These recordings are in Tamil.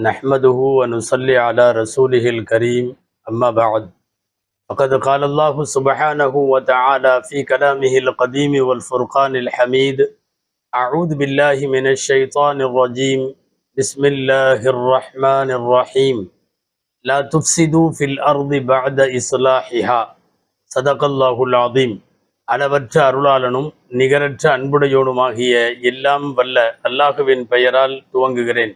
نحمده ونصلي على رسوله الكريم أما بعد فقد قال الله سبحانه وتعالى في كلامه القديم والفرقان الحميد أعوذ بالله من الشيطان الرجيم بسم الله الرحمن الرحيم لا تفسدوا في الأرض بعد إصلاحها صدق الله العظيم அளவற்ற அருளாளனும் நிகரற்ற அன்புடையோனுமாகிய எல்லாம் வல்ல அல்லாஹுவின் பெயரால் துவங்குகிறேன்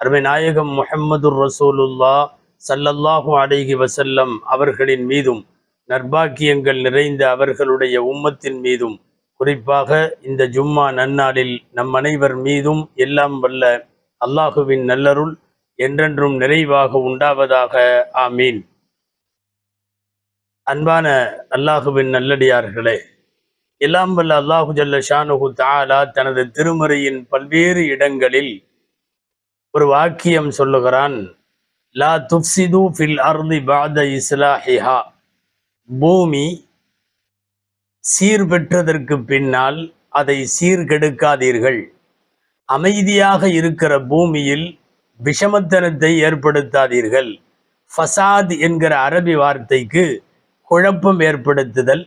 அருமை நாயகம் முஹம்மது ரசூலுல்லா சல்லல்லாஹு அடைகி வசல்லம் அவர்களின் மீதும் நற்பாக்கியங்கள் நிறைந்த அவர்களுடைய உம்மத்தின் மீதும் குறிப்பாக இந்த ஜும்மா நன்னாளில் நம் அனைவர் மீதும் எல்லாம் வல்ல அல்லாஹுவின் நல்லருள் என்றென்றும் நிறைவாக உண்டாவதாக. ஆமீன். அன்பான அல்லாஹுவின் நல்லடியார்களே எல்லாம் வல்ல அல்லாஹு ஜல்ல ஷானுகு தாலா தனது திருமறையின் பல்வேறு இடங்களில் ஒரு வாக்கியம் சொல்லுகிறான் லா துப்சிது ஃபில் அர்தி பாத இஸ்லாஹிஹா. பூமி சீர்பெற்றதற்கு பின்னால் அதை சீர்கெடுக்காதீர்கள். அமைதியாக இருக்கிற பூமியில் விஷமத்தனத்தை ஏற்படுத்தாதீர்கள். ஃபசாத் என்கிற அரபி வார்த்தைக்கு குழப்பம் ஏற்படுத்துதல்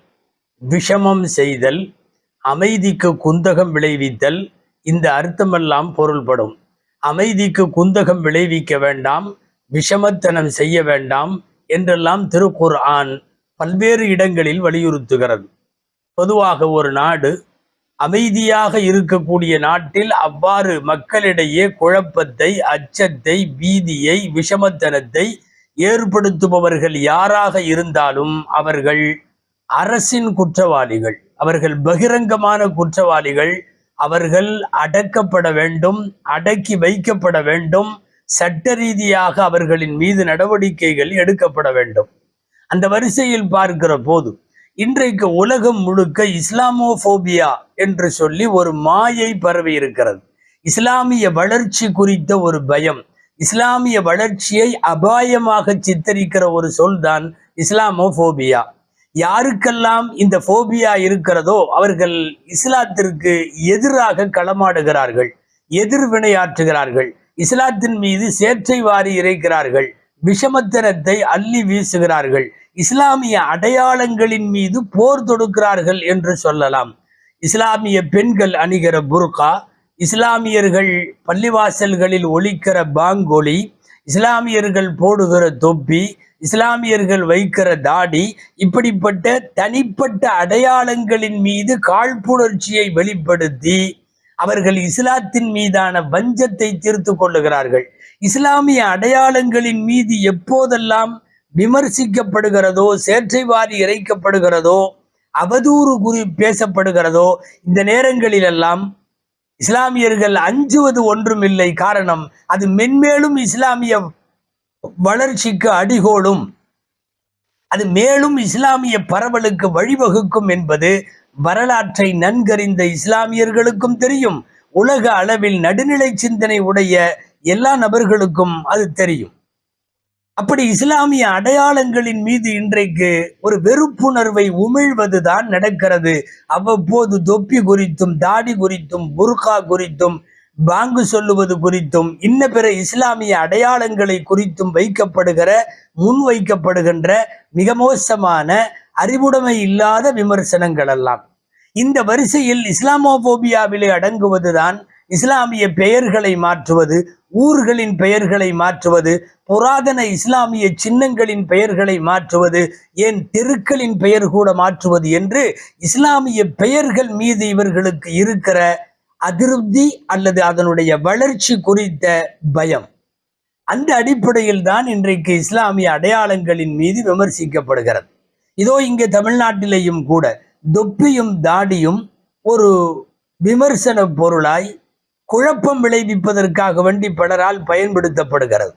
விஷமம் செய்தல் அமைதிக்கு குந்தகம் விளைவித்தல் இந்த அர்த்தமெல்லாம் பொருள்படும். அமைதிக்கு குந்தகம் விளைவிக்க வேண்டாம் விஷமத்தனம் செய்ய வேண்டாம் என்றெல்லாம் திருக்குர் ஆன் பல்வேறு இடங்களில் வலியுறுத்துகிறது. பொதுவாக ஒரு நாடு அமைதியாக இருக்கக்கூடிய நாட்டில் அவ்வாறு மக்களிடையே குழப்பத்தை அச்சத்தை பீதியை விஷமத்தனத்தை ஏற்படுத்துபவர்கள் யாராக இருந்தாலும் அவர்கள் அரசின் குற்றவாளிகள் அவர்கள் பகிரங்கமான குற்றவாளிகள் அவர்கள் அடக்கப்பட வேண்டும் அடக்கி வைக்கப்பட வேண்டும் சட்ட ரீதியாக அவர்களின் மீது நடவடிக்கைகள் எடுக்கப்பட வேண்டும். அந்த வரிசையில் பார்க்கிற போது இன்றைக்கு உலகம் முழுக்க இஸ்லாமோபோபியா என்று சொல்லி ஒரு மாயை பரவி இருக்கிறது. இஸ்லாமிய வளர்ச்சி குறித்த ஒரு பயம் இஸ்லாமிய வளர்ச்சியை அபாயமாக சித்தரிக்கிற ஒரு சொல் தான் இஸ்லாமோபோபியா. யாருக்கெல்லாம் இந்த போபியா இருக்கிறதோ அவர்கள் இஸ்லாத்திற்கு எதிராக களமாடுகிறார்கள் எதிர்வினையாற்றுகிறார்கள் இஸ்லாத்தின் மீது சேற்றை வாரி இறைக்கிறார்கள் விஷமத்தனத்தை அள்ளி வீசுகிறார்கள் இஸ்லாமிய அடையாளங்களின் மீது போர் தொடுக்கிறார்கள் என்று சொல்லலாம். இஸ்லாமிய பெண்கள் அணிகிற புர்கா இஸ்லாமியர்கள் பள்ளிவாசல்களில் ஒழிக்கிற பாங்கொலி இஸ்லாமியர்கள் போடுகிற தொப்பி இஸ்லாமியர்கள் வைக்கிற தாடி இப்படிப்பட்ட தனிப்பட்ட அடையாளங்களின் மீது காழ்ப்புணர்ச்சியை வெளிப்படுத்தி அவர்கள் இஸ்லாத்தின் மீதான வஞ்சத்தை தீர்த்து கொள்ளுகிறார்கள். இஸ்லாமிய அடையாளங்களின் மீது எப்போதெல்லாம் விமர்சிக்கப்படுகிறதோ சேற்றை வாரி இறைக்கப்படுகிறதோ அவதூறு குறி பேசப்படுகிறதோ இந்த நேரங்களிலெல்லாம் இஸ்லாமியர்கள் அஞ்சுவது ஒன்றுமில்லை காரணம் அது மென்மேலும் இஸ்லாமிய வளர்ச்சிக்கு அடிகோடும் அது மேலும் இஸ்லாமிய பரவலுக்கு வழிவகுக்கும் என்பது வரலாற்றை நன்கறிந்த இஸ்லாமியர்களுக்கும் தெரியும். உலக அளவில் நடுநிலை சிந்தனை உடைய எல்லா நபர்களுக்கும் அது தெரியும். அப்படி இஸ்லாமிய அடையாளங்களின் மீது இன்றைக்கு ஒரு வெறுப்புணர்வை உமிழ்வதுதான் நடக்கிறது. அவ்வப்போது தொப்பி குறித்தும் தாடி குறித்தும் புர்கா குறித்தும் பாங்கு சொல்லுவது குறித்தும் இன்ன பிற இஸ்லாமிய அடையாளங்களை குறித்தும் வைக்கப்படுகிற முன் வைக்கப்படுகின்ற மிக மோசமான அறிவுடைமை இல்லாத விமர்சனங்கள் எல்லாம் இந்த வரிசையில் இஸ்லாமோபோபியாவிலே அடங்குவதுதான் இஸ்லாமிய பெயர்களை மாற்றுவது ஊர்களின் பெயர்களை மாற்றுவது புராதன இஸ்லாமிய சின்னங்களின் பெயர்களை மாற்றுவது ஏன் தெருக்களின் பெயர் கூட மாற்றுவது என்று இஸ்லாமிய பெயர்கள் மீது இவர்களுக்கு இருக்கிற அதிருப்தி அல்லது அதனுடைய வளர்ச்சி குறித்த பயம். அந்த அடிப்படையில் தான் இன்றைக்கு இஸ்லாமிய அடையாளங்களின் மீது விமர்சிக்கப்படுகிறது. இதோ இங்கே தமிழ்நாட்டிலேயும் கூட தொப்பியும் தாடியும் ஒரு விமர்சன பொருளாய் குழப்பம் விளைவிப்பதற்காக வேண்டி பலரால் பயன்படுத்தப்படுகிறது.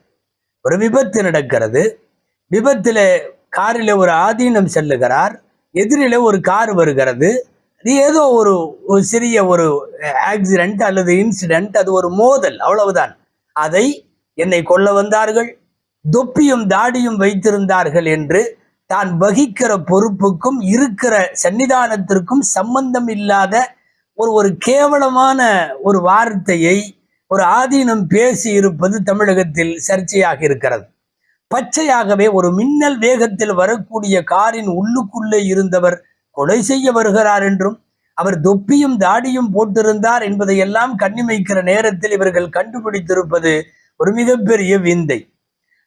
ஒரு விபத்து நடக்கிறது. விபத்தில் காரில் ஒரு ஆதீனம் செல்லுகிறார். எதிரில் ஒரு கார் வருகிறது. ஏதோ ஒரு ஒரு சிறிய ஒரு ஆக்சிடென்ட் அல்லது இன்சிடென்ட் அது ஒரு மோதல் அவ்வளவுதான். அதை என்னை கொல்ல வந்தார்கள் தொப்பியும் தாடியும் வைத்திருந்தார்கள் என்று தான் வகிக்கிற பொறுப்புக்கும் இருக்கிற சன்னிதானத்திற்கும் சம்பந்தம் இல்லாத ஒரு ஒரு கேவலமான ஒரு வார்த்தையை ஒரு ஆதீனம் பேசி இருப்பது தமிழகத்தில் சர்ச்சையாக இருக்கிறது. பச்சையாகவே ஒரு மின்னல் வேகத்தில் வரக்கூடிய காரின் உள்ளுக்குள்ளே இருந்தவர் கொலை செய்ய வருகிறார் என்றும் அவர் தொப்பியும் தாடியும் போட்டிருந்தார் என்பதையெல்லாம் கண்ணிமைக்கிற நேரத்தில் இவர்கள் கண்டுபிடித்திருப்பது ஒரு மிகப்பெரிய விந்தை.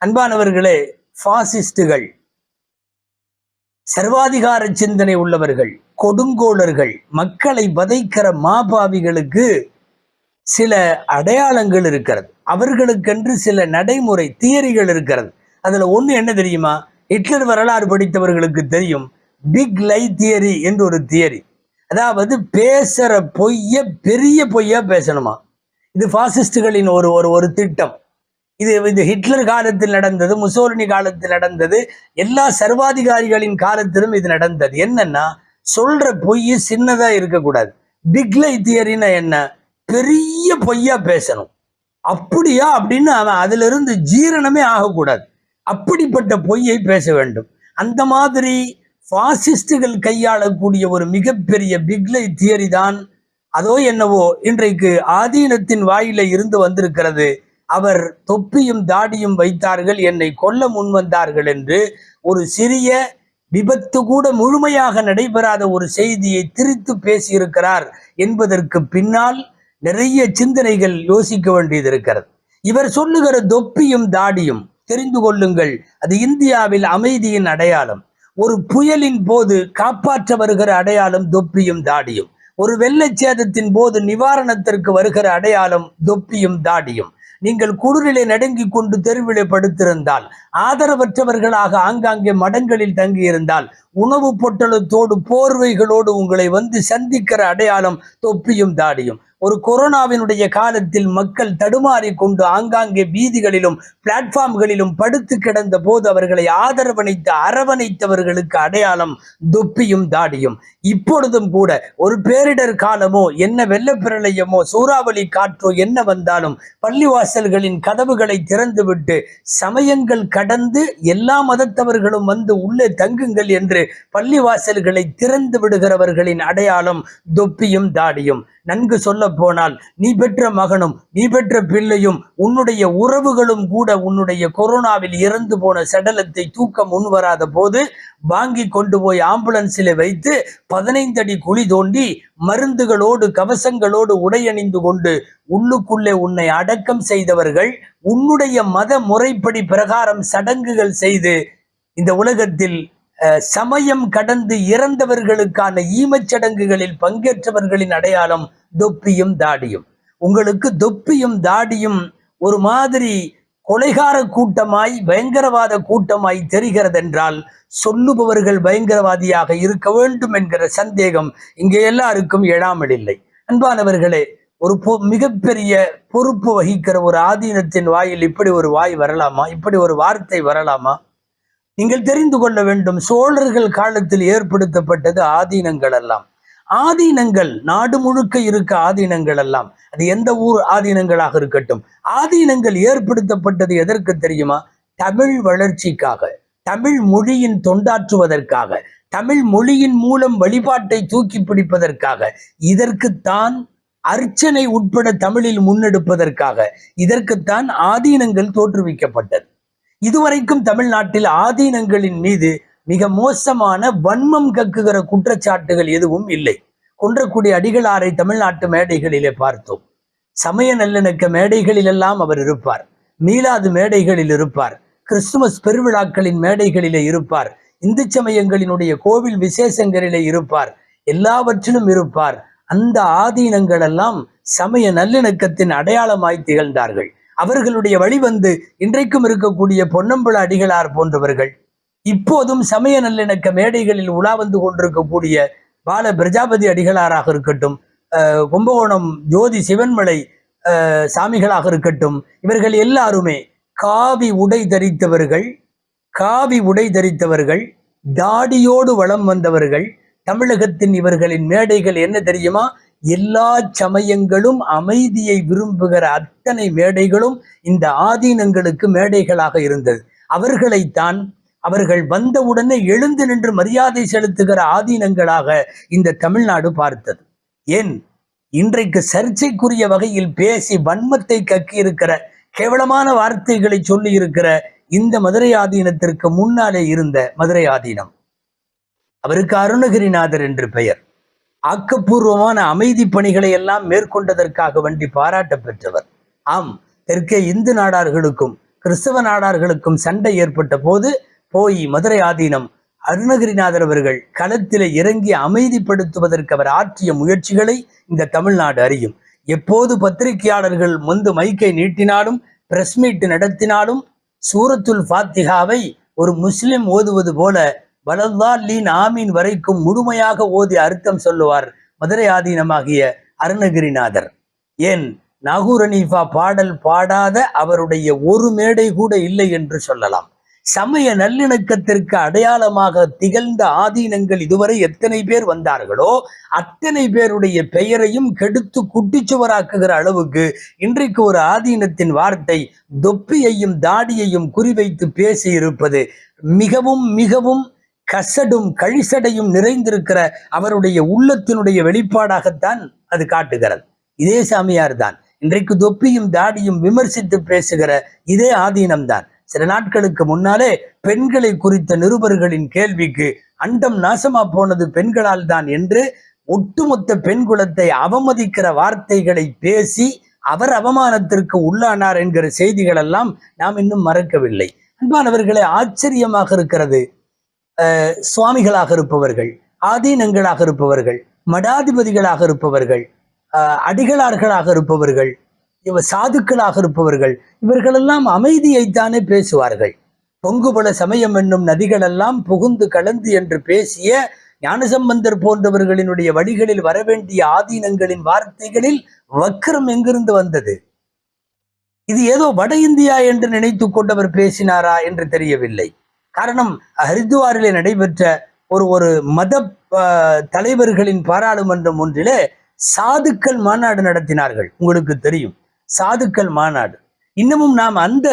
அன்பானவர்களே பாசிஸ்டுகள் சர்வாதிகார சிந்தனை உள்ளவர்கள் கொடுங்கோளர்கள் மக்களை வதைக்கிற மாபாவிகளுக்கு சில அடையாளங்கள் இருக்கிறது. அவர்களுக்கென்று சில நடைமுறை தியரிகள் இருக்கிறது. அதுல ஒண்ணு என்ன தெரியுமா? ஹிட்லர் வரலாறு படித்தவர்களுக்கு தெரியும். பிக் லை தியரி என்று ஒரு தியரி அதாவது பேசுகிற பொய்ய பெரிய பொய்யா பேசணுமா? இது பாசிஸ்டுகளின் ஒரு ஒரு ஒரு திட்டம். இது இது ஹிட்லர் காலத்தில் நடந்தது முசோலினி காலத்தில் நடந்தது எல்லா சர்வாதிகாரிகளின் காலத்திலும் இது நடந்தது. என்னன்னா சொல்ற பொய் சின்னதா இருக்கக்கூடாது. பிக்லை தியரின்னா என்ன? பெரிய பொய்யா பேசணும். அப்படியா அப்படின்னு அவன் அதிலிருந்து ஜீரணமே ஆகக்கூடாது. அப்படிப்பட்ட பொய்யை பேச வேண்டும். அந்த மாதிரி பாசிஸ்டுகள் கையாளக்கூடிய ஒரு மிகப்பெரிய பிக்லை தியரி தான் அதோ என்னவோ இன்றைக்கு ஆதீனத்தின் வாயில இருந்து வந்திருக்கிறது. அவர் தொப்பியும் தாடியும் வைத்தார்கள் என்னை கொல்ல முன்வந்தார்கள் என்று ஒரு சிறிய விபத்து கூட முழுமையாக நடைபெறாத ஒரு செய்தியை திரித்து பேசியிருக்கிறார் என்பதற்கு பின்னால் நிறைய சிந்தனைகள் யோசிக்க வேண்டியது இருக்கிறது. இவர் சொல்லுகிற தொப்பியும் தாடியும் தெரிந்து கொள்ளுங்கள் அது இந்தியாவில் அமைதியின் அடையாளம். ஒரு புயலின் போது காப்பாற்ற வருகிற அடையாளம் தொப்பியும் தாடியும். ஒரு வெள்ளச்சேதத்தின் போது நிவாரணத்திற்கு வருகிற அடையாளம் தொப்பியும் தாடியும். நீங்கள் குளிரிலே நடுங்கிக் கொண்டு தெருவிலே படுத்திருந்தால் ஆதரவற்றவர்களாக ஆங்காங்கே மடங்களில் தங்கியிருந்தால் உணவு பொட்டலத்தோடு போர்வைகளோடு உங்களை வந்து சந்திக்கிற அடையாளம் தொப்பியும் தாடியும். ஒரு கொரோனாவினுடைய காலத்தில் மக்கள் தடுமாறி கொண்டு ஆங்காங்கே வீதிகளிலும் பிளாட்ஃபார்ம்களிலும் படுத்து கிடந்த போது அவர்களை ஆதரவணைத்து அரவணைத்தவர்களுக்கு அடையாளம் தொப்பியும் தாடியும். இப்பொழுதும் கூட ஒரு பேரிடர் காலமோ என்ன வெள்ளப்பிரளயமோ சூறாவளி காற்றோ என்ன வந்தாலும் பள்ளிவாசல்களின் கதவுகளை திறந்துவிட்டு சமயங்கள் கடந்து எல்லா மதத்தவர்களும் வந்து உள்ளே தங்குங்கள் என்று பள்ளி வாசல்களை திறந்து விடுகிறவர்களின் அடையாளம் தொப்பியும் தாடியும். நன்கு சொல்ல போனால் நீ பெற்ற மகனும் நீ பெற்ற பிள்ளையும் உன்னுடைய உறவுகளும் கூட உன்னுடைய கொரோனாவில் இறந்து போன சடலத்தை தூக்க முன்வராத போது வாங்கி கொண்டு போய் ஆம்புலன்ஸில் வைத்து பதினைந்து அடி குழி தோண்டி மருந்துகளோடு கவசங்களோடு உடையணிந்து கொண்டு உள்ளுக்குள்ளே உன்னை அடக்கம் செய்தவர்கள் உன்னுடைய மத முறைப்படி பிரகாரம் சடங்குகள் செய்து இந்த உலகத்தில் சமயம் கடந்து இறந்தவர்களுக்கான ஈமச் சடங்குகளில் பங்கேற்றவர்களின் அடையாளம் தொப்பியும் தாடியும். உங்களுக்கு தொப்பியும் தாடியும் ஒரு மாதிரி கொலைகார கூட்டமாய் பயங்கரவாத கூட்டமாய் தெரிகிறதென்றால் சொல்லுபவர்கள் பயங்கரவாதியாக இருக்க வேண்டும் என்கிற சந்தேகம் இங்கே எல்லாருக்கும் எழாமல் இல்லை. அன்பானவர்களே ஒரு பொ மிகப்பெரிய பொறுப்பு வகிக்கிற ஒரு ஆதீனத்தின் வாயில் இப்படி ஒரு வாய் வரலாமா? இப்படி ஒரு வார்த்தை வரலாமா? நீங்கள் தெரிந்து கொள்ள வேண்டும் சோழர்கள் காலத்தில் ஏற்படுத்தப்பட்டது ஆதீனங்கள் எல்லாம் ஆதீனங்கள் நாடு முழுக்க இருக்க ஆதீனங்கள் எல்லாம் அது எந்த ஊர் ஆதீனங்களாக இருக்கட்டும். ஆதீனங்கள் ஏற்படுத்தப்பட்டது எதற்கு தெரியுமா? தமிழ் வளர்ச்சிக்காக தமிழ் மொழியின் தொண்டாற்றுவதற்காக தமிழ் மொழியின் மூலம் வழிபாட்டை தூக்கி பிடிப்பதற்காக இதற்குத்தான் அர்ச்சனை உட்பட தமிழில் முன்னெடுப்பதற்காக இதற்குத்தான் ஆதீனங்கள் தோற்றுவிக்கப்பட்டது. இதுவரைக்கும் தமிழ்நாட்டில் ஆதீனங்களின் மீது மிக மோசமான வன்மம் கக்குகிற குற்றச்சாட்டுகள் எதுவும் இல்லை. குன்றக்குடி அடிகளாரை தமிழ்நாட்டு மேடைகளிலே பார்த்தோம். சமய நல்லிணக்க மேடைகளிலெல்லாம் அவர் இருப்பார். மீலாது மேடைகளில் இருப்பார். கிறிஸ்துமஸ் பெருவிழாக்களின் மேடைகளிலே இருப்பார். இந்து சமயங்களினுடைய கோவில் விசேஷங்களிலே இருப்பார். எல்லாவற்றிலும் இருப்பார். அந்த ஆதீனங்கள் எல்லாம் சமய நல்லிணக்கத்தின் அடையாளமாய் திகழ்ந்தார்கள். அவர்களுடைய வழிவந்து இன்றைக்கும் இருக்கக்கூடிய பொன்னம்பல அடிகளார் போன்றவர்கள். இப்போதும் சமய நல்லிணக்க மேடைகளில் உலா வந்து கொண்டிருக்கக்கூடிய பால பிரஜாபதி அடிகளாராக இருக்கட்டும் அஹ், கும்பகோணம் ஜோதி சிவன்மலை சாமிகளாக இருக்கட்டும் இவர்கள் எல்லாருமே காவி உடை தரித்தவர்கள் காவி உடை தரித்தவர்கள் தாடியோடு வலம் வந்தவர்கள் தமிழகத்தின் இவர்களின் மேடைகள் என்ன தெரியுமா? எல்லா சமயங்களும் அமைதியை விரும்புகிற அத்தனை மேடைகளும் இந்த ஆதீனங்களுக்கு மேடைகளாக இருந்தது. அவர்களைத்தான் அவர்கள் வந்தவுடனே எழுந்து நின்று மரியாதை செலுத்துகிற ஆதீனங்களாக இந்த தமிழ்நாடு பார்த்தது. ஏன்? இன்றைக்கு சர்ச்சைக்குரிய வகையில் பேசி வன்மத்தை கக்கி இருக்கிற கேவலமான வார்த்தைகளை சொல்லி இருக்கிற இந்த மதுரை ஆதீனத்திற்கு முன்னாலே இருந்த மதுரை ஆதீனம். அவருக்கு அருணகிரிநாதர் என்று பெயர். ஆக்கப்பூர்வமான அமைதி பணிகளை எல்லாம் மேற்கொண்டதற்காக வண்டி பாராட்ட பெற்றவர். ஆம் தெற்கே இந்து நாடார்களுக்கும் கிறிஸ்தவ நாடார்களுக்கும் சண்டை ஏற்பட்ட போது போய் மதுரை ஆதீனம் அருணகிரிநாதர் அவர்கள் களத்திலே இறங்கி அமைதிப்படுத்துவதற்கு அவர் ஆற்றிய முயற்சிகளை இந்த தமிழ்நாடு அறியும். எப்போது பத்திரிகையாளர்கள் முந்து மைக்கை நீட்டினாலும் பிரஸ் மீட் நடத்தினாலும் சூரத்துல் ஃபாத்திகாவை ஒரு முஸ்லிம் ஓதுவது போல வலல்லாலீன் ஆமீன் வரைக்கும் முழுமையாக ஓதி அர்த்தம் சொல்லுவார் மதுரை ஆதீனமாகிய அருணகிரிநாதர். ஏன்? நாகூர் பாடல் பாடாத அவருடைய ஒரு மேடை கூட இல்லை என்று சொல்லலாம். சமய நல்லிணக்கத்திற்கு அடையாளமாக திகழ்ந்த ஆதீனங்கள் இதுவரை எத்தனை பேர் வந்தார்களோ அத்தனை பேருடைய பெயரையும் கெடுத்து குட்டிச்சுவராக்குகிற அளவுக்கு இன்றைக்கு ஒரு ஆதீனத்தின் வார்த்தை தொப்பியையும் தாடியையும் குறிவைத்து பேசி இருப்பது மிகவும் மிகவும் கசடும் கழிசடையும் நிறைந்திருக்கிற அவருடைய உள்ளத்தினுடைய வெளிப்பாடாகத்தான் அது காட்டுகிறது. இதே சாமியார் தான் இன்றைக்கு தொப்பியும் தாடியும் விமர்சித்து பேசுகிற இதே ஆதீனம்தான். சில நாட்களுக்கு முன்னாலே பெண்களை குறித்த நிருபர்களின் கேள்விக்கு அண்டம் நாசமா போனது பெண்களால் தான் என்று ஒட்டுமொத்த பெண் குலத்தை அவமதிக்கிற வார்த்தைகளை பேசி அவர் அவமானத்திற்கு உள்ளானார் என்கிற செய்திகள் எல்லாம் நாம் இன்னும் மறக்கவில்லை. அன்பானவர்களே ஆச்சரியமாக இருக்கிறது. சுவாமிகளாக இருப்பவர்கள் ஆதீனங்களாக இருப்பவர்கள் மடாதிபதிகளாக இருப்பவர்கள் அஹ், அடிகளார்களாக இருப்பவர்கள் இவ சாதுக்களாக இருப்பவர்கள் இவர்களெல்லாம் அமைதியைத்தானே பேசுவார்கள். பொங்குபல சமயம் என்னும் நதிகளெல்லாம் புகுந்து கலந்து என்று பேசிய ஞானசம்பந்தர் போன்றவர்களினுடைய வழிகளில் வரவேண்டிய ஆதீனங்களின் வார்த்தைகளில் வக்கரம் எங்கிருந்து வந்தது? இது ஏதோ வட இந்தியா என்று நினைத்து கொண்டவர் பேசினாரா என்று தெரியவில்லை. காரணம் ஹரித்துவாரிலே நடைபெற்ற ஒரு ஒரு மத தலைவர்களின் பாராளுமன்றம் ஒன்றிலே சாதுக்கள் மாநாடு நடத்தினார்கள். உங்களுக்கு தெரியும். சாதுக்கள் மாநாடு. இன்னமும் நாம் அந்த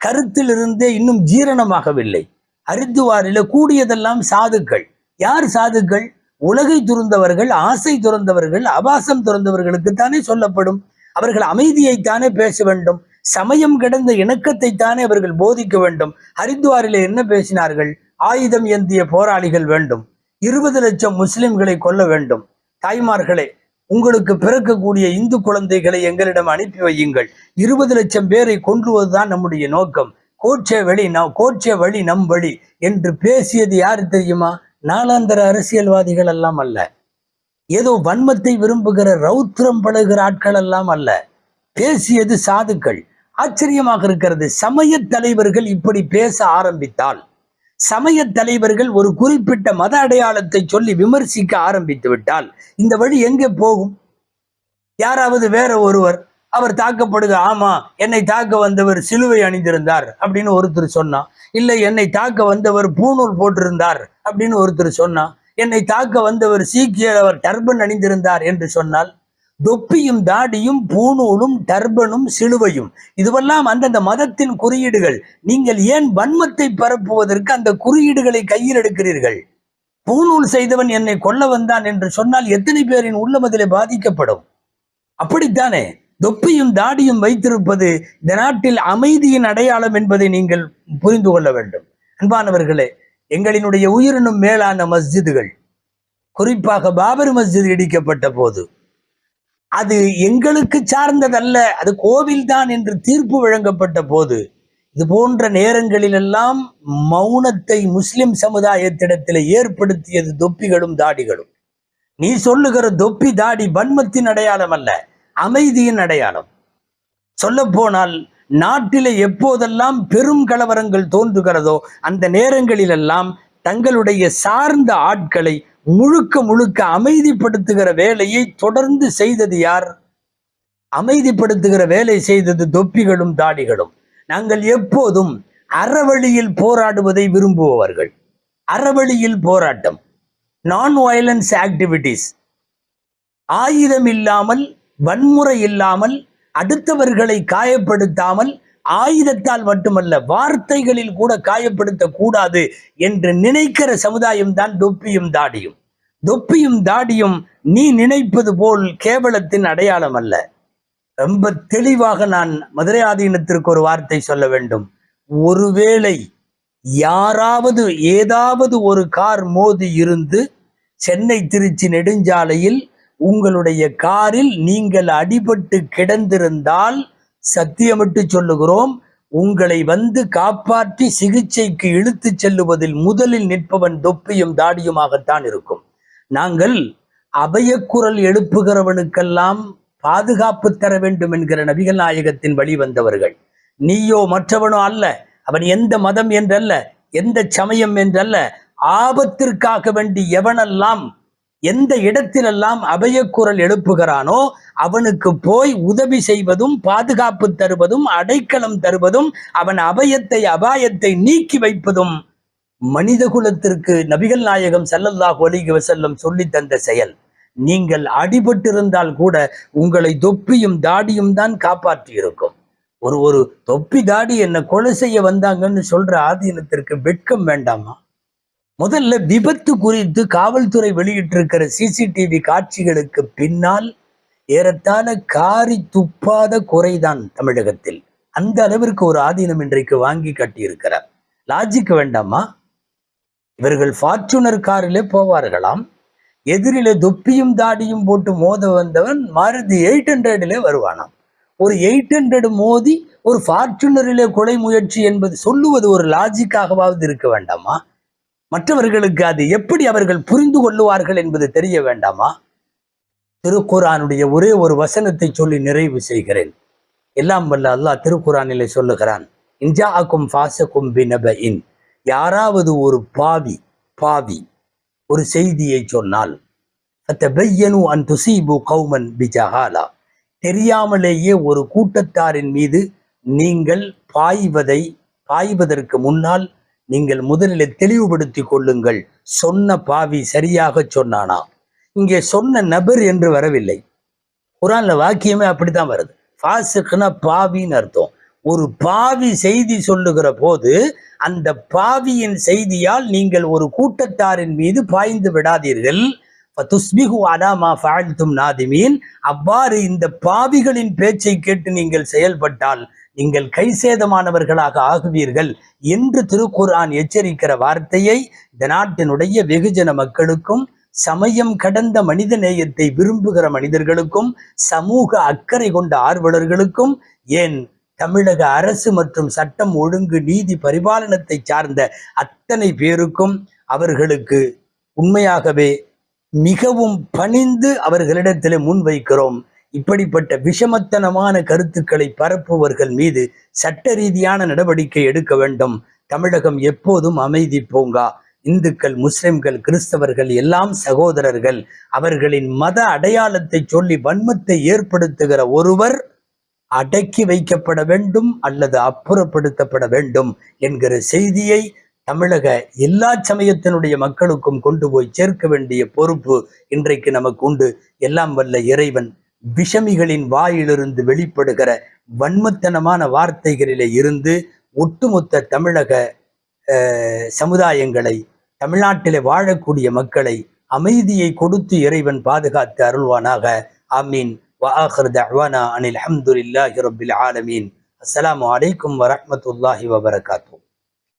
கருத்திலிருந்தே இன்னும் ஜீரணமாகவில்லை. ஹரித்துவாரில கூடியதெல்லாம் சாதுக்கள். யார் சாதுக்கள்? உலகை துறந்தவர்கள் ஆசை துறந்தவர்கள் அபாசம் துறந்தவர்களுக்கு தானே சொல்லப்படும். அவர்கள் அமைதியைத்தானே பேச வேண்டும். சமயம் கடந்த இணக்கத்தைத்தானே அவர்கள் போதிக்க வேண்டும். ஹரித்வாரிலே என்ன பேசினார்கள்? ஆயுதம் ஏந்திய போராளிகள் வேண்டும். இருபது லட்சம் முஸ்லிம்களை கொல்ல வேண்டும். தாய்மார்களே உங்களுக்கு பிறக்கக்கூடிய இந்து குழந்தைகளை எங்களிடம் அனுப்பி வையுங்கள். இருபது லட்சம் பேரை கொன்றுவதுதான் நம்முடைய நோக்கம். கோட்சே வழி நம் கோட்சே வழி நம் வழி என்று பேசியது யாரு தெரியுமா? நாளாந்தர அரசியல்வாதிகள் எல்லாம் அல்ல. ஏதோ வன்மத்தை விரும்புகிற ரௌத்திரம் பழகுகிற ஆட்கள் எல்லாம் அல்ல. பேசியது சாதுக்கள். ஆச்சரியமாக இருக்கிறது. சமய தலைவர்கள் இப்படி பேச ஆரம்பித்தால் சமய தலைவர்கள் ஒரு குறிப்பிட்ட மத அடையாளத்தை சொல்லி விமர்சிக்க ஆரம்பித்து விட்டால் இந்த வழி எங்கே போகும்? யாராவது வேற ஒருவர் அவர் தாக்கப்படுக ஆமா என்னை தாக்க வந்தவர் சிலுவை அணிந்திருந்தார் அப்படின்னு ஒருத்தர் சொன்னா இல்லை என்னை தாக்க வந்தவர் பூணூல் போட்டிருந்தார் அப்படின்னு ஒருத்தர் சொன்னா என்னை தாக்க வந்தவர் சீக்கியர் அவர் டர்பன் அணிந்திருந்தார் என்று சொன்னால் தொப்பியும் தாடியும் பூணூலும் டர்பனும் சிலுவையும். இதுவெல்லாம் அந்தந்த மதத்தின் குறியீடுகள். நீங்கள் ஏன் வன்மத்தை பரப்புவதற்கு அந்த குறியீடுகளை கையில் எடுக்கிறீர்கள்? பூணூல் செய்தவன் என்னை கொல்ல வந்தான் என்று சொன்னால் எத்தனை பேரின் உள்ளமதிலே பாதிக்கப்படும்? அப்படித்தானே? தொப்பியும் தாடியும் வைத்திருப்பது இந்த நாட்டில் அமைதியின் அடையாளம் என்பதை நீங்கள் புரிந்து கொள்ள வேண்டும். அன்பானவர்களே எங்களினுடைய உயிரினும் மேலான மஸ்ஜிதுகள். குறிப்பாக பாபர் மஸ்ஜித் இடிக்கப்பட்ட போது. அது எங்களுக்கு சார்ந்ததல்ல. அது கோவில்தான் என்று தீர்ப்பு வழங்கப்பட்ட போது இது போன்ற நேரங்களிலெல்லாம் மௌனத்தை முஸ்லிம் சமுதாயத்திடத்தில் ஏற்படுத்தியது தொப்பிகளும் தாடிகளும். நீ சொல்லுகிற தொப்பி தாடி வன்மத்தின் அடையாளம் அல்ல அமைதியின் அடையாளம். சொல்ல போனால் நாட்டிலே எப்போதெல்லாம் பெரும் கலவரங்கள் தோன்றுகிறதோ அந்த நேரங்களிலெல்லாம் தங்களுடைய சார்ந்த ஆட்களை முழுக்க முழுக்க அமைதிப்படுத்துகிற வேலையை தொடர்ந்து செய்தது யார்? அமைதிப்படுத்துகிற வேலை செய்தது தொப்பிகளும் தாடிகளும். நாங்கள் எப்போதும் அறவழியில் போராடுவதை விரும்புபவர்கள். அறவழியில் போராட்டம். நான் வயலன்ஸ் ஆக்டிவிட்டீஸ் ஆயுதம் இல்லாமல் வன்முறை இல்லாமல் அடுத்தவர்களை காயப்படுத்தாமல் ஆயுதத்தால் மட்டுமல்ல வார்த்தைகளில் கூட காயப்படுத்த கூடாது என்று நினைக்கிற சமுதாயம் தான் தொப்பியும் தாடியும். தொப்பியும் தாடியும் நீ நினைப்பது போல் கேவலத்தின் அடையாளம் அல்ல. ரொம்ப தெளிவாக நான் மதுரை ஆதீனத்திற்கு ஒரு வார்த்தை சொல்ல வேண்டும். ஒருவேளை யாராவது ஏதாவது ஒரு கார் மோதி இருந்து சென்னை திருச்சி நெடுஞ்சாலையில் உங்களுடைய காரில் நீங்கள் அடிபட்டு கிடந்திருந்தால் சத்தியமிட்டு சொல்லுகிறோம் உங்களை வந்து காப்பாற்றி சிகிச்சைக்கு இழுத்துச் செல்லுவதில் முதலில் நிற்பவன் தொப்பியும் தாடியுமாகத்தான் இருக்கும். நாங்கள் அபயக்குரல் எழுப்புகிறவனுக்கெல்லாம் பாதுகாப்பு தர வேண்டும் என்கிற நபிகள் நாயகத்தின் வழி வந்தவர்கள். நீயோ மற்றவனோ அல்ல அவன் எந்த மதம் என்றல்ல எந்த சமயம் என்றல்ல ஆபத்திற்காக வேண்டி எவனெல்லாம் எந்த இடத்திலெல்லாம் அபயக்குரல் எழுப்புகிறானோ அவனுக்கு போய் உதவி செய்வதும் பாதுகாப்பு தருவதும் அடைக்கலம் தருவதும் அவன் அபயத்தை அபாயத்தை நீக்கி வைப்பதும் மனித குலத்திற்கு நபிகள் நாயகம் செல்லல்லாஹ் ஒலிகி வசல்லம் சொல்லி தந்த செயல். நீங்கள் அடிபட்டிருந்தால் கூட உங்களை தொப்பியும் தாடியும் தான் காப்பாற்றி இருக்கும் ஒரு ஒரு தொப்பி தாடி என்ன கொலை செய்ய வந்தாங்கன்னு சொல்ற ஆதீனத்திற்கு வெட்கம் வேண்டாமா? முதல்ல விபத்து குறித்து காவல்துறை வெளியிட்டிருக்கிற சிசிடிவி காட்சிகளுக்கு பின்னால் ஏறத்தாழ காரி துப்பாத குறைதான் தமிழகத்தில். அந்த அளவிற்கு ஒரு ஆதீனம் இன்றைக்கு வாங்கி கட்டியிருக்கிறார். லாஜிக் வேண்டாமா? இவர்கள் ஃபார்ச்சுனர் காரிலே போவார்களாம். எதிரில தொப்பியும் தாடியும் போட்டு மோத வந்தவன் மாருதி எயிட் ஹண்ட்ரடிலே வருவானாம். ஒரு எயிட் ஹண்ட்ரட் மோதி ஒரு ஃபார்ச்சுனரிலே கொலை முயற்சி என்பது சொல்லுவது ஒரு லாஜிக்காகவாவது இருக்க வேண்டாமா? மற்றவர்களுக்கு அது எப்படி அவர்கள் புரிந்து கொள்ளுவார்கள் என்பது தெரிய வேண்டாமா? திருக்குரானுடைய ஒரே ஒரு வசனத்தை சொல்லி நிறைவு செய்கிறேன். எல்லாம் வல்ல அல்லாஹ் திருக்குறானிலே சொல்லுகிறான் இன்ஜாக்கும் ஃபாசக்கும் பினபஇன் யாராவது ஒரு பாவி பாவி ஒரு செய்தியை சொன்னால் ஃபத்தபையனு அன் துசீபு கௌமன் பிஜஹாலா. தெரியாமலேயே ஒரு கூட்டத்தாரின் மீது நீங்கள் பாய்வதை பாய்வதற்கு முன்னால் நீங்கள் முதலில் தெளிவுபடுத்திக் கொள்ளுங்கள். சொன்ன பாவி சரியாக சொன்னானா? இங்கே சொன்ன நபர் என்று வரவில்லை. குரான்ல வாக்கியமே அப்படித்தான் வருது. ஃபாசிக்னா பாவின்னு அர்த்தம். ஒரு பாவி செய்தி சொல்லுகிற போது அந்த பாவியின் செய்தியால் நீங்கள் ஒரு கூட்டத்தாரின் மீது பாய்ந்து விடாதீர்கள். ஃபதுஸ்பிஹு அலா மா நாதிமீன். அவ்வாறு இந்த பாவிகளின் பேச்சை கேட்டு நீங்கள் செயல்பட்டால் நீங்கள் கை சேதமானவர்களாக ஆகுவீர்கள் என்று திருக்குர்ஆன் எச்சரிக்கிற வார்த்தையை இந்த நாட்டினுடைய வெகுஜன மக்களுக்கும் சமயம் கடந்த மனித நேயத்தை விரும்புகிற மனிதர்களுக்கும் சமூக அக்கறை கொண்ட ஆர்வலர்களுக்கும் ஏன் தமிழக அரசு மற்றும் சட்டம் ஒழுங்கு நீதி பரிபாலனத்தை சார்ந்த அத்தனை பேருக்கும் அவர்களுக்கு உண்மையாகவே மிகவும் பணிந்து அவர்களிடத்தில் முன்வைக்கிறோம். இப்படிப்பட்ட விஷமத்தனமான கருத்துக்களை பரப்புவர்கள் மீது சட்ட ரீதியான நடவடிக்கை எடுக்க வேண்டும். தமிழகம் எப்போதும் அமைதி பூங்கா. இந்துக்கள் முஸ்லிம்கள் கிறிஸ்தவர்கள் எல்லாம் சகோதரர்கள் அவர்களின் மத அடையாளத்தை சொல்லி வன்மத்தை ஏற்படுத்துகிற ஒருவர் அடக்கி வைக்கப்பட வேண்டும் அல்லது அப்புறப்படுத்தப்பட வேண்டும் என்கிற செய்தியை தமிழக எல்லா சமயத்தினுடைய மக்களுக்கும் கொண்டு போய் சேர்க்க வேண்டிய பொறுப்பு இன்றைக்கு நமக்கு உண்டு. எல்லாம் வல்ல இறைவன் விஷமிகளின் வாயிலிருந்து வெளிப்படுகிற வன்மத்தனமான வார்த்தைகளிலே இருந்து ஒட்டுமொத்த தமிழக சமுதாயங்களை தமிழ்நாட்டிலே வாழக்கூடிய மக்களை அமைதியை கொடுத்து இறைவன் பாதுகாத்து அருள்வானாக. ஆமீன். அனில் அஹமதுல்லாஹி ரபில் ஆலமீன். அஸ்லாம் வலைக்கும் வரமத்துல்லாஹி வபரகாத்தூ